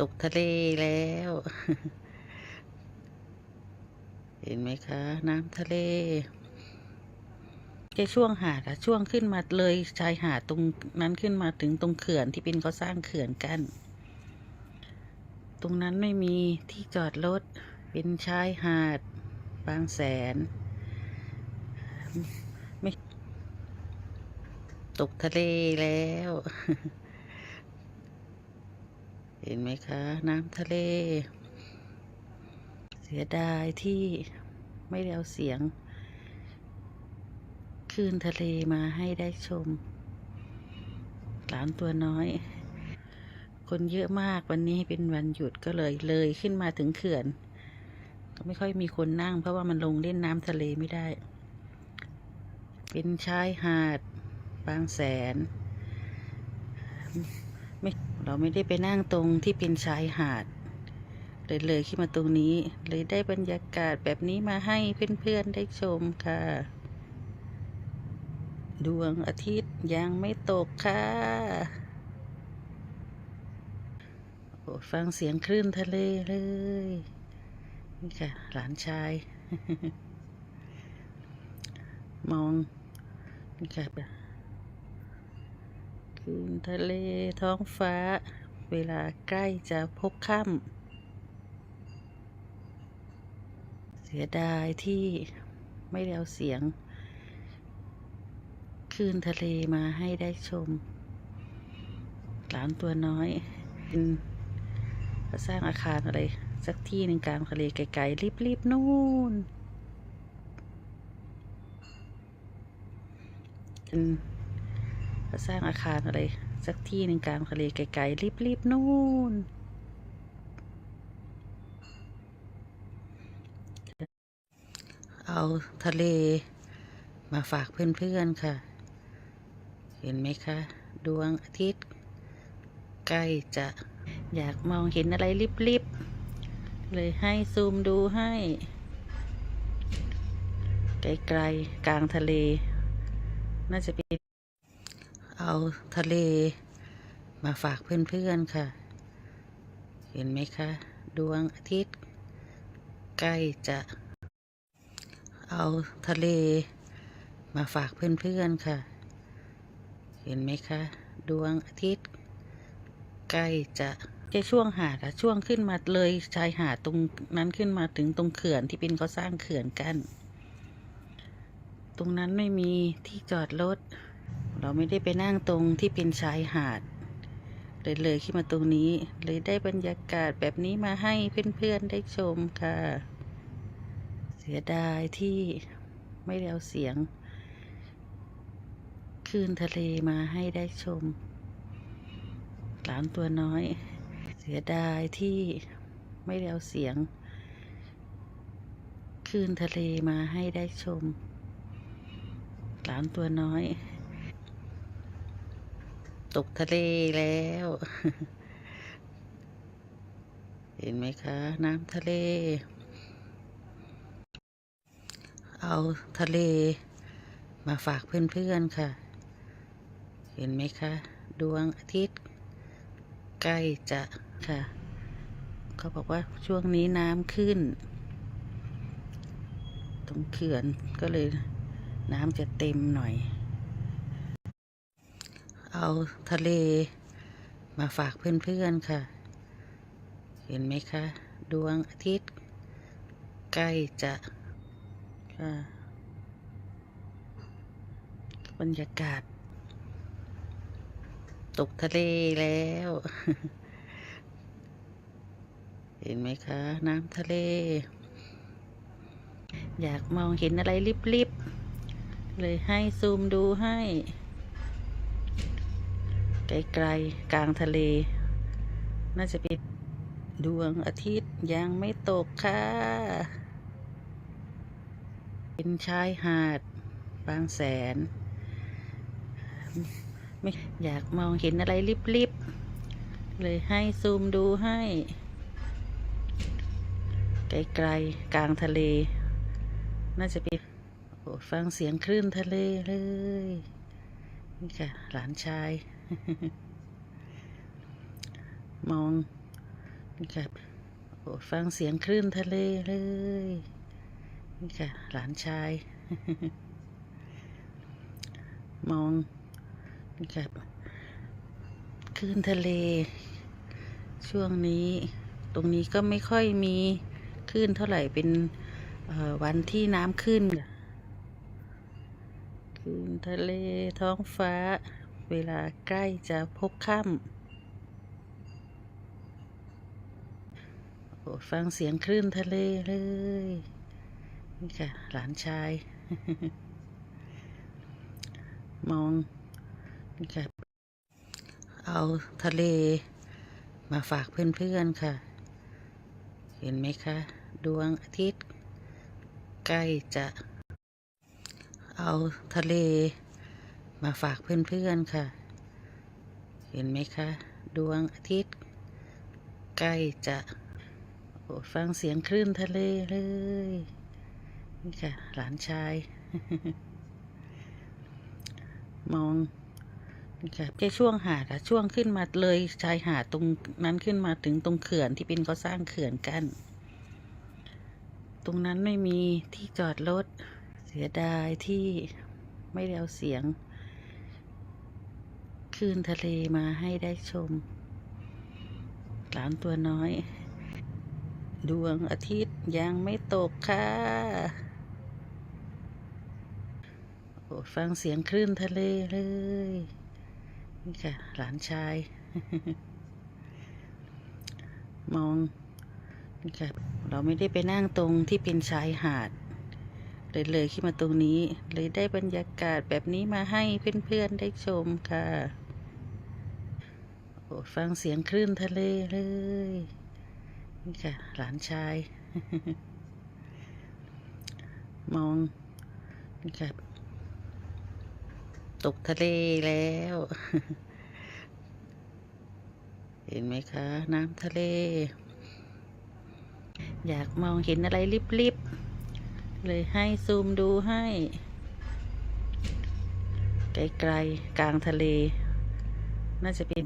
ตกทะเลแล้ว เห็นไหมคะ น้ำทะเลแค่ช่วงหาดอะช่วงขึ้นมาเลยชายหาดตรงนั้นขึ้นมาถึงตรงเขื่อนที่เป็นเขาสร้างเขื่อนกัน ตรงนั้นไม่มีที่จอดรถเป็นชายหาดบางแสน ไม่ ตกทะเลแล้ว เห็นไหมคะ น้ำทะเล เสียดายที่ไม่ได้เอาเสียงคลื่นทะเลมาให้ได้ชม หลานตัวน้อย คนเยอะมากวันนี้เป็นวันหยุดก็เลยเลยขึ้นมาถึงเขื่อน ก็ไม่ค่อยมีคนนั่ง เพราะว่ามันลงเล่นน้ำทะเลไม่ได้ เป็นชายหาด บางแสน ไม่เราไม่ได้ไปนั่งตรงที่เป็นชายหาด เลยเลยขึ้นมาตรงนี้ เลยได้บรรยากาศแบบนี้มาให้เพื่อนๆได้ชมค่ะ ดวงอาทิตย์ยังไม่ตกค่ะโอ้ฟังเสียงคลื่นทะเลเลย นี่ค่ะ หลานชาย มอง นี่ค่ะ คืนทะเลท้องฟ้า เวลาใกล้จะพบค่ำเสียดายที่ไม่ได้เอาเสียงคลื่นทะเลมาให้ได้ชม หลานตัวน้อยเป็นสร้างอาคารอะไร สักที่หนึ่งกลางทะเลไกลๆรีบๆนู่นเป็น สร้างอาคารอะไร สักที่หนึ่งกลางทะเลไกลๆรีบๆนู่นเอาทะเลมาฝากเพื่อนๆค่ะ เห็นไหมคะ ดวงอาทิตย์ ใกล้จะอยากมองเห็นอะไรลิบๆ เลยให้ซูมดูให้ ไกลๆ กลางทะเล น่าจะเป็น เอาทะเลมาฝากเพื่อนๆค่ะ เห็นไหมคะ ดวงอาทิตย์ ใกล้จะ เอาทะเลมาฝากเพื่อนๆค่ะ เห็นไหมคะ ดวงอาทิตย์ ใกล้จะแค่ช่วงหาดอะช่วงขึ้นมาเลยชายหาดตรงนั้นขึ้นมาถึงตรงเขื่อนที่เป็นเขาสร้างเขื่อนกัน ตรงนั้นไม่มีที่จอดรถ เราไม่ได้ไปนั่งตรงที่เป็นชายหาด เลยเลยขึ้นมาตรงนี้ เลยได้บรรยากาศแบบนี้มาให้เพื่อนๆได้ชมค่ะ เสียดายที่ไม่ได้เอาเสียงคลื่นทะเลมาให้ได้ชม หลานตัวน้อย เสียดายที่ไม่ได้เอาเสียงคลื่นทะเลมาให้ได้ชม หลานตัวน้อย ตกทะเลแล้ว เห็นไหมคะ น้ำทะเล เอาทะเลมาฝากเพื่อนๆค่ะ เห็นไหมคะ ดวงอาทิตย์ ใกล้จะค่ะ เขาบอกว่าช่วงนี้น้ำขึ้น ตรงเขื่อนก็เลยน้ำจะเต็มหน่อย เอาทะเลมาฝากเพื่อนๆค่ะ เห็นไหมคะ ดวงอาทิตย์ ใกล้จะค่ะบรรยากาศ ตกทะเลแล้ว เห็นไหมคะ น้ำทะเล อยากมองเห็นอะไรลิบๆเลยให้ซูมดูให้ ไกลๆกลางทะเล น่าจะเป็นดวงอาทิตย์ยังไม่ตกค่ะ เป็นชายหาดบางแสน ไม่อยากมองเห็นอะไรลิบๆ เลยให้ซูมดูให้ ไกลๆกลางทะเล น่าจะเป็นโอ้ฟังเสียงคลื่นทะเลเลย นี่ค่ะ หลานชาย มองนี่ค่ะโอ้ฟังเสียงคลื่นทะเลเลย นี่ค่ะ หลานชาย มองนี่ค่ะคลื่นทะเล ช่วงนี้ ตรงนี้ก็ไม่ค่อยมีคลื่นเท่าไหร่เป็นวันที่น้ำขึ้นคลื่นทะเลท้องฟ้า เวลาใกล้จะพบค่ำโอ้ฟังเสียงคลื่นทะเลเลย นี่ค่ะ หลานชาย มอง นี่ค่ะ เอาทะเลมาฝากเพื่อนๆค่ะ เห็นไหมคะ ดวงอาทิตย์ ใกล้จะ เอาทะเล มาฝากเพื่อนๆค่ะ เห็นไหมคะ ดวงอาทิตย์ ใกล้จะโอ้ฟังเสียงคลื่นทะเลเลย นี่ค่ะ หลานชาย มองนี่ค่ะแค่ช่วงหาดอะช่วงขึ้นมาเลยชายหาดตรงนั้นขึ้นมาถึงตรงเขื่อนที่เป็นเขาสร้างเขื่อนกัน ตรงนั้นไม่มีที่จอดรถเสียดายที่ไม่ได้เอาเสียง ลื่นทะเลมาให้ได้ชม หลานตัวน้อย ดวงอาทิตย์ยังไม่ตกค่ะโอ้ฟังเสียงคลื่นทะเลเลย นี่ค่ะ หลานชาย มอง นี่ค่ะ เราไม่ได้ไปนั่งตรงที่เป็นชายหาดเลยเลยขึ้นมาตรงนี้ เลยได้บรรยากาศแบบนี้มาให้เพื่อนๆได้ชมค่ะ โอ้ฟังเสียงคลื่นทะเลเลย นี่ค่ะ หลานชาย มอง นี่ค่ะ ตกทะเลแล้ว เห็นไหมคะ น้ำทะเล อยากมองเห็นอะไรลิบๆ เลยให้ซูมดูให้ ไกลๆ กลางทะเล น่าจะเป็น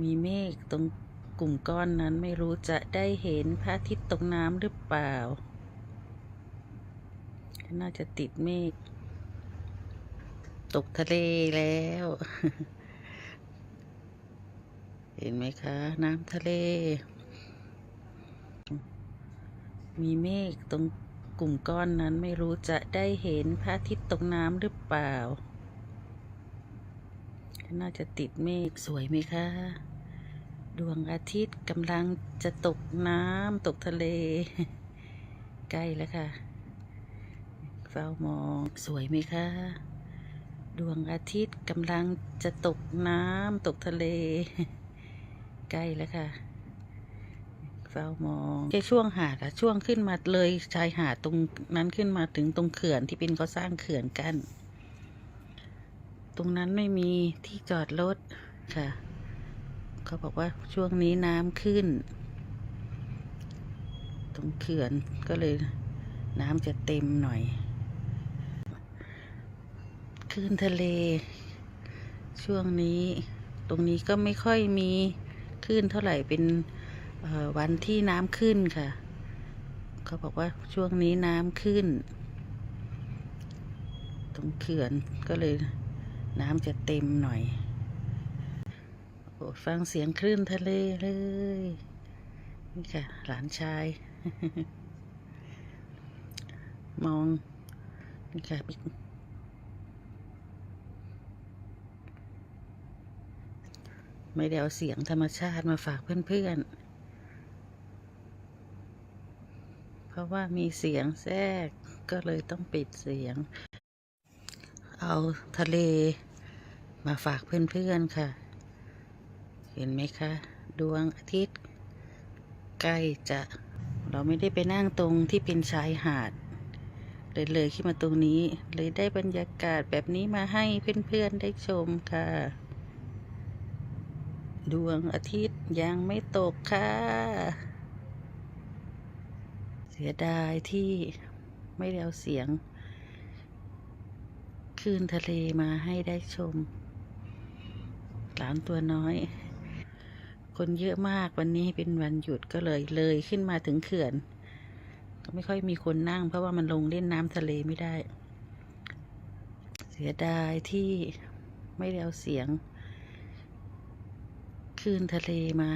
มีเมฆตรงกลุ่มก้อนนั้นไม่รู้จะได้เห็นพระอาทิตย์ตกน้ำหรือเปล่า น่าจะติดเมฆตกทะเลแล้ว เห็นไหมคะ น้ำทะเล มีเมฆตรงกลุ่มก้อนนั้นไม่รู้จะได้เห็นพระอาทิตย์ตกน้ำหรือเปล่า น่าจะติดเมฆสวยไหมคะ ดวงอาทิตย์กำลังจะตกน้ำตกทะเล ใกล้แล้วค่ะ เฝ้ามองสวยไหมคะ ดวงอาทิตย์กำลังจะตกน้ำตกทะเล ใกล้แล้วค่ะ เฝ้ามองแค่ช่วงหาดอะช่วงขึ้นมาเลยชายหาดตรงนั้นขึ้นมาถึงตรงเขื่อนที่เป็นเขาสร้างเขื่อนกัน ตรงนั้นไม่มีที่จอดรถค่ะ เขาบอกว่าช่วงนี้น้ำขึ้น ตรงเขื่อนก็เลยน้ำจะเต็มหน่อยคลื่นทะเล ช่วงนี้ตรงนี้ก็ไม่ค่อยมีคลื่นเท่าไหร่เป็นวันที่น้ำขึ้นค่ะ เขาบอกว่าช่วงนี้น้ำขึ้น ตรงเขื่อนก็เลยน้ำจะเต็มหน่อย โอ้ฟังเสียงคลื่นทะเลเลย นี่ค่ะ หลานชาย มอง นี่ค่ะไม่ได้เอาเสียงธรรมชาติมาฝากเพื่อนๆ เพราะว่ามีเสียงแทรกก็เลยต้องปิดเสียง เอาทะเลมาฝากเพื่อนๆค่ะ ห็นไหมคะ ดวงอาทิตย์ ใกล้จะเราไม่ได้ไปนั่งตรงที่เป็นชายหาด เลยเลยขึ้นมาตรงนี้ เลยได้บรรยากาศแบบนี้มาให้เพื่อนๆได้ชมค่ะ ดวงอาทิตย์ยังไม่ตกค่ะ เสียดายที่ไม่ได้เอาเสียงคลื่นทะเลมาให้ได้ชมหลานตัวน้อย คนเยอะมากวันนี้เป็นวันหยุดก็เลยเลยขึ้นมาถึงเขื่อน ก็ไม่ค่อยมีคนนั่ง เพราะว่ามันลงเล่นน้ำทะเลไม่ได้ เสียดายที่ไม่ได้เอาเสียงคลื่นทะเลมา